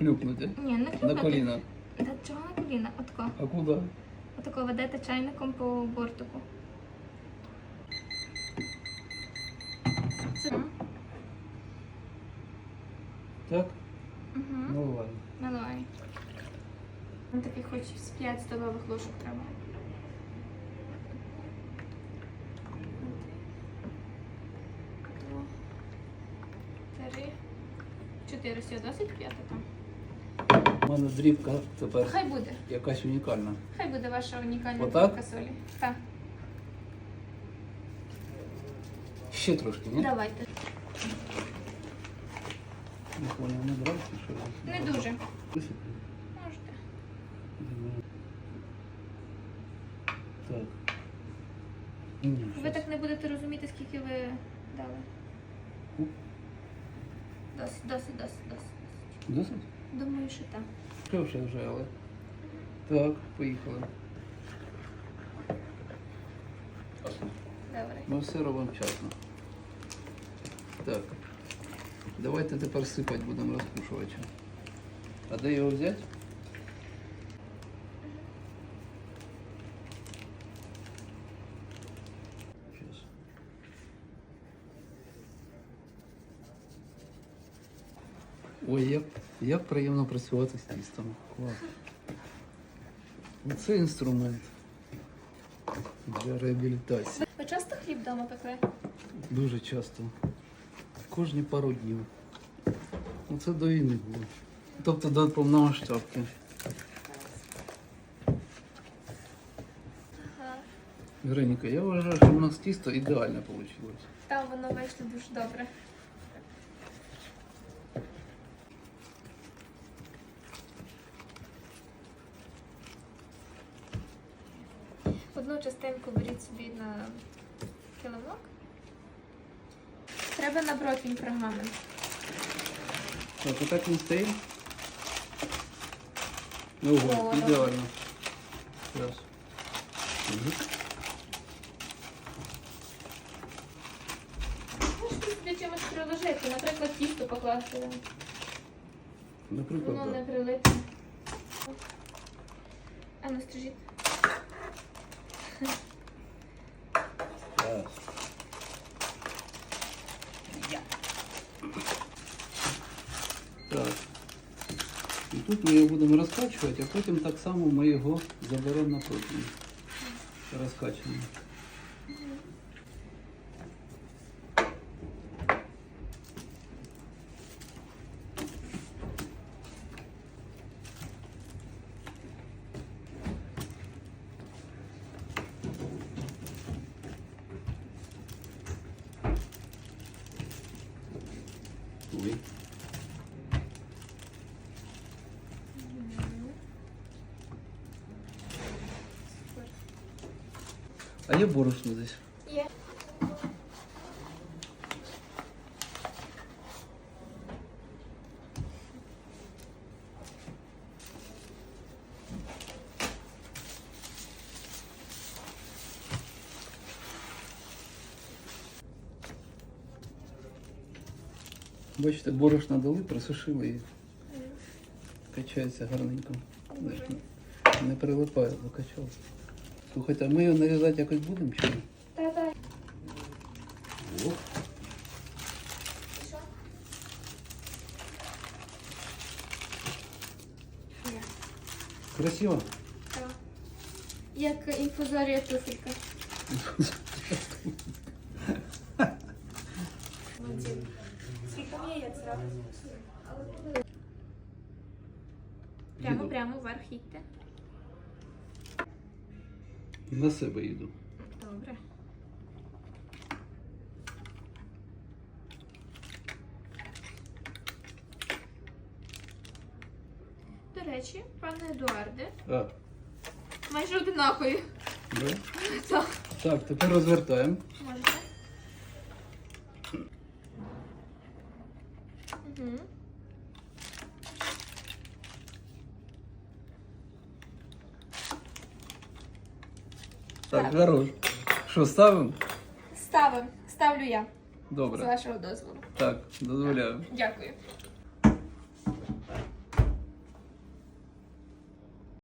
Клюкнути. Ні, не На клюкати. коліна. Та чого на коліна? Отко. А куди? Отако ведете чайником по бортику. Це. Так? Угу. Ну ладно. Наливай. Він такий хоч з 5 столових ложок треба. Два, Три. Чотири. Все, досить п'яте там. У мене дрібка тепер Хай буде. якась унікальна. Хай буде ваша унікальна Отак? дрібка солі. Так. Ще трошки, ні? Давайте. Не поняв, не брати, що ли? Не дуже. Висипи. Можете. Так. Ні, Ви щас. так не будете розуміти, скільки ви дали. Ну. Досить, досить, досить, досить. Досить? Думаю, що так. Що вже але. Так, поїхали. Добре. Ми все робимо вчасно. Так. Давайте тепер сипати будемо розпушувачем. А де його взяти? Ой, як, як приємно працювати з тістом. Клас. Оце інструмент для реабілітації. Ви часто хліб вдома пекли? Дуже часто. Кожні пару днів. Ну це до війни було. Тобто до повномасштабки. Вероніка, я вважаю, що у нас тісто ідеально вийшло. Там воно вийшло дуже добре. Одну частинку беріть собі на килимок. Треба на брокінь пергамент. Так, отак він стоїть. Ну, ого, ідеально. Мгм. Можете собі чимось приложити, наприклад, тісто покласти. Наприклад, Воно не прилипне. А ну стрижіть. Так. І тут ми його будемо розкачувати, а потім так само ми його заберемо на противень. Розкачуємо. Ой. А є борошно десь? Є. Бачите, борошна дали, просушили і качається гарненько. Не прилипає, закачав. Слухайте, а ми його нарізати якось будемо чи ні? Та-та. О, красиво. Так. Як інфузорія туфелька. Скільки є як зробити? Прямо, прямо вверх їдьте. На себе йду. Добре. До речі, пане Едуарде, А, майже одинакові. да? Так. Так, тепер розвертаємо. Можете. Угу. Так, хорош. Що, ставимо? Ставим. Ставлю я. З Добре. вашого дозволу. Так, дозволяю. Дякую.